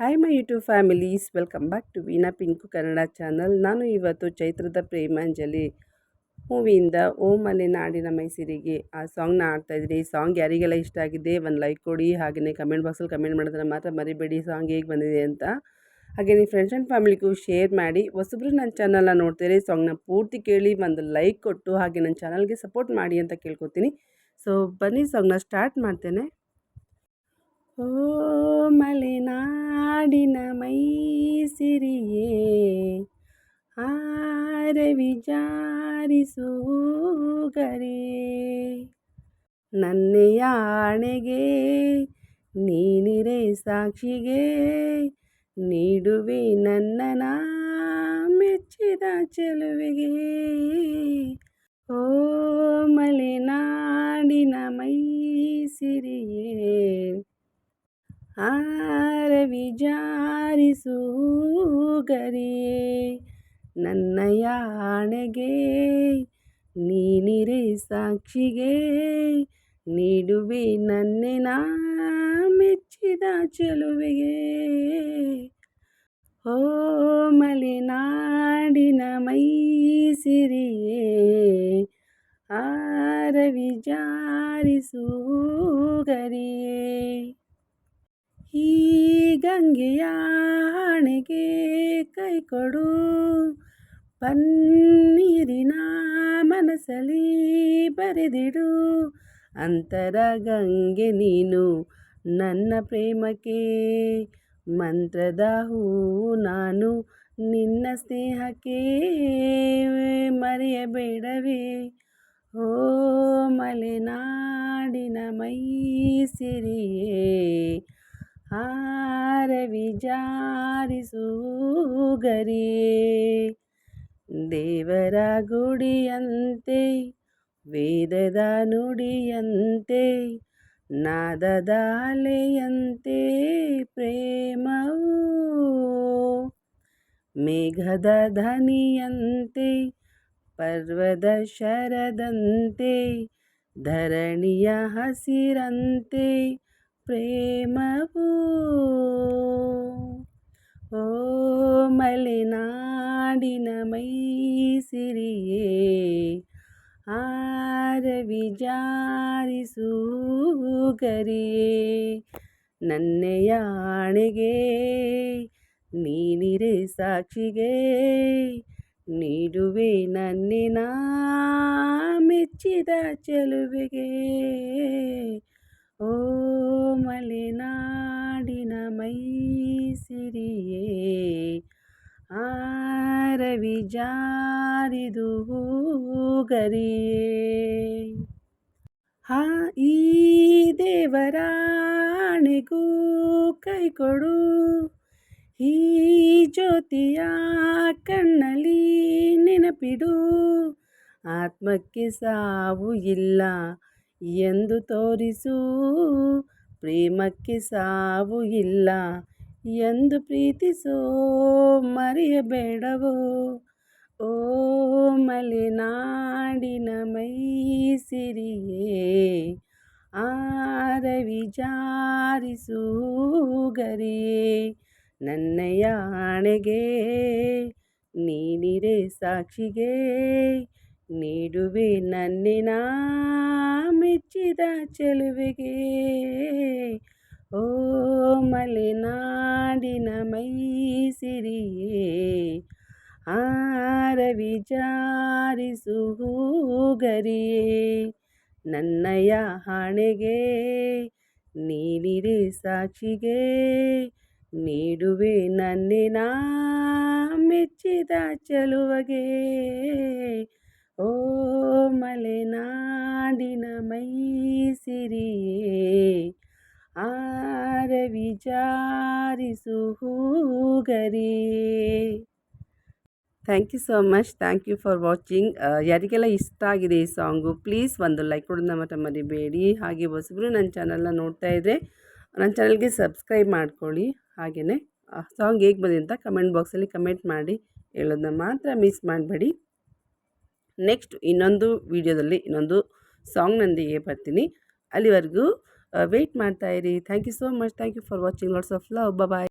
Hi my YouTube families welcome back to Veena Pinku Kannada channel ನಾನು ಇವತ್ತು ಚೈತ್ರದ ಪ್ರೇಮಾಂಜಲಿ ಮೂವಿಯಿಂದ ಓಮಲೆ ನಾಡಿನ ಮೈಸೂರಿಗೆ ಆ ಸಾಂಗ್ನ ಆಡ್ತಾಯಿದ್ದೀನಿ ಈ ಸಾಂಗ್ ಯಾರಿಗೆಲ್ಲ ಇಷ್ಟ ಆಗಿದೆ, ಒಂದು ಲೈಕ್ ಕೊಡಿ. ಹಾಗೆಯೇ ಕಮೆಂಟ್ ಬಾಕ್ಸಲ್ಲಿ ಕಮೆಂಟ್ ಮಾಡಿದ್ರೆ ಮಾತ್ರ ಮರಿಬೇಡಿ. ಸಾಂಗ್ ಹೇಗೆ ಬಂದಿದೆ ಅಂತ. ಹಾಗೆ ನಿಮ್ಮ ಫ್ರೆಂಡ್ಸ್ ಆ್ಯಂಡ್ ಫ್ಯಾಮಿಲಿಗೂ ಶೇರ್ ಮಾಡಿ. ಹೊಸಬ್ರು ನನ್ನ ಚಾನಲ್ನ ನೋಡ್ತೀರಿ ಸಾಂಗ್ನ ಪೂರ್ತಿ ಕೇಳಿ, ಒಂದು ಲೈಕ್ ಕೊಟ್ಟು, ಹಾಗೆ ನನ್ನ ಚಾನಲ್ಗೆ ಸಪೋರ್ಟ್ ಮಾಡಿ ಅಂತ ಕೇಳ್ಕೊತೀನಿ. ಸೊ ಬನ್ನಿ ಸಾಂಗ್ನ ಸ್ಟಾರ್ಟ್ ಮಾಡ್ತೇನೆ. ಓ ಮಲೆನಾಡಿನ ಮೈಸಿರಿಯೇ ಆರ ನನ್ನ ನನ್ನೆಯಾಣೆಗೆ ನೀನಿರೆ ಸಾಕ್ಷಿಗೆ ನೀಡುವೆ ನನ್ನನ ಮೆಚ್ಚಿದ ಚೆಲುವಿಗೆ. ಓ ಮಲೆನಾಡಿನ ಮೈಸಿರಿಯೇ ಗರಿಯೇ, ನನ್ನ ಯಾಣೆಗೆ ನೀನಿರೆ ಸಾಕ್ಷಿಗೆ ನೀಡುವೆ ನನ್ನೆನ ಮೆಚ್ಚಿದ ಚೆಲುವೆಗೆ. ಓ ಮಲೆನಾಡಿನ ಮೈಸಿರಿಯೇ ಆರ ಗರಿಯೇ. ಈ ಗಂಗೆಯ ಹಣೆಗೆ ಕೈ ಕೊಡು. ಪನ್ನೀರಿನ ಮನಸ್ಸಲ್ಲಿ ಬರೆದಿಡು. ಅಂತರ ಗಂಗೆ ನೀನು ನನ್ನ ಪ್ರೇಮಕ್ಕೆ. ಮಂತ್ರದ ಹೂ ನಾನು ನಿನ್ನ ಸ್ನೇಹಕ್ಕೆ. ಮರೆಯಬೇಡವೇ. ಓ ಮಲೆನಾಡಿನ ಮೈಸಿರಿಯೇ. ಹಾರ ವಿಚಾರಿಸುಗರಿಯೇ ದೇವರ ಗುಡಿಯಂತೆ, ವೇದದ ನುಡಿಯಂತೆ, ನಾದದ ಅಲೆಯಂತೆ ಪ್ರೇಮವು ಮೇಘದ ಧನಿಯಂತೆ ಪರ್ವದ ಶರದಂತೆ, ಧರಣಿಯ ಹಸಿರಂತೆ ಪ್ರೇಮವು? ಓ ಮಲೆನಾಡಿನ ಮೈಸಿರಿಯೇ ಆರ ವಿಚಾರಿಸುಗರಿಯೇ ನನ್ನೆಯ ಆಣೆಗೆ ನೀನಿರೆ ಸಾಕ್ಷಿಗೆ ನೀಡುವೆ ನನ್ನಿನ ಮೆಚ್ಚಿದ ಚೆಲುವೆಗೆ. ಮಲೆನಾಡಿನ ಮೈಸಿರಿಯೇ, ಆರವಿ ಜಾರಿದು ಹೋಗರಿಯೇ. ಹಾ ಈ ದೇವರಾಣೆಗೂ ಕೈಕೊಡು, ಈ ಜ್ಯೋತಿಯ ಕಣ್ಣಲ್ಲಿ ನೆನಪಿಡು. ಆತ್ಮಕ್ಕೆ ಸಾವು ಇಲ್ಲ ಎಂದು ತೋರಿಸು ಪ್ರೇಮಕ್ಕೆ ಸಾವು ಇಲ್ಲ. ಎಂದು ಪ್ರೀತಿಸೋ ಮರೆಯಬೇಡವೋ? ಓ ಮಲೆನಾಡಿನ ಮೈಸಿರಿಯೇ ಆರ ಜಾರಿಸೂಗರಿಯೇ ಗರಿಯೇ ನನ್ನಯ ಆಣೆಗೆ ನೀನಿರೆ ಸಾಕ್ಷಿಗೆ ನೀಡುವೆ ನನ್ನಿನ ಮೆಚ್ಚಿದ ಚೆಲುವೆಗೆ. ಓ ಮಲೆನಾಡಿನ ಮೈಸಿರಿಯೇ ಆರ ವಿಚಾರಿಸು ಗರಿಯೇ ನನ್ನಯ ಹಣೆಗೆ, ನೀನಿರೆ ಸಾಕ್ಷಿಗೆ. ನೀಡುವೆ ನನ್ನಿನ ಮೆಚ್ಚಿದ ಚೆಲುವಗೆ. ಓ ಮಲೆನಾಡಿನ ಮೈಸಿರಿಯೇ, ಆರವಿ ಜಾರಿಸು ಹೂಗರಿಯೇ thank you so much thank you for watching ಯಾರಿಗೆಲ್ಲ ಇಷ್ಟ ಆಗಿದೆ ಈ ಸಾಂಗು ಪ್ಲೀಸ್ ಒಂದು ಲೈಕ್ ಕೊಡೋದನ್ನ ಮಾತ್ರ ಮರಿಬೇಡಿ. ಹಾಗೆ ಹೊಸಬ್ರು ನನ್ನ ಚಾನಲ್ನ ನೋಡ್ತಾ ಇದ್ದರೆ ನನ್ನ ಚಾನಲ್ಗೆ ಸಬ್ಸ್ಕ್ರೈಬ್ ಮಾಡ್ಕೊಳ್ಳಿ. ಹಾಗೆಯೇ ಸಾಂಗ್ ಹೇಗೆ ಬಂದಿದೆ ಅಂತ ಕಮೆಂಟ್ ಬಾಕ್ಸಲ್ಲಿ ಕಮೆಂಟ್ ಮಾಡಿ. ಹೇಳೋದನ್ನ ಮಾತ್ರ ಮಿಸ್ ಮಾಡಬೇಡಿ. ನೆಕ್ಸ್ಟ್ ಇನ್ನೊಂದು ವಿಡಿಯೋದಲ್ಲಿ ಇನ್ನೊಂದು ಸಾಂಗ್ನೊಂದಿಗೆ ಬರ್ತೀನಿ. ಅಲ್ಲಿವರೆಗೂ wait ಮಾಡ್ತಾಯಿರಿ thank you so much thank you for watching lots of love bye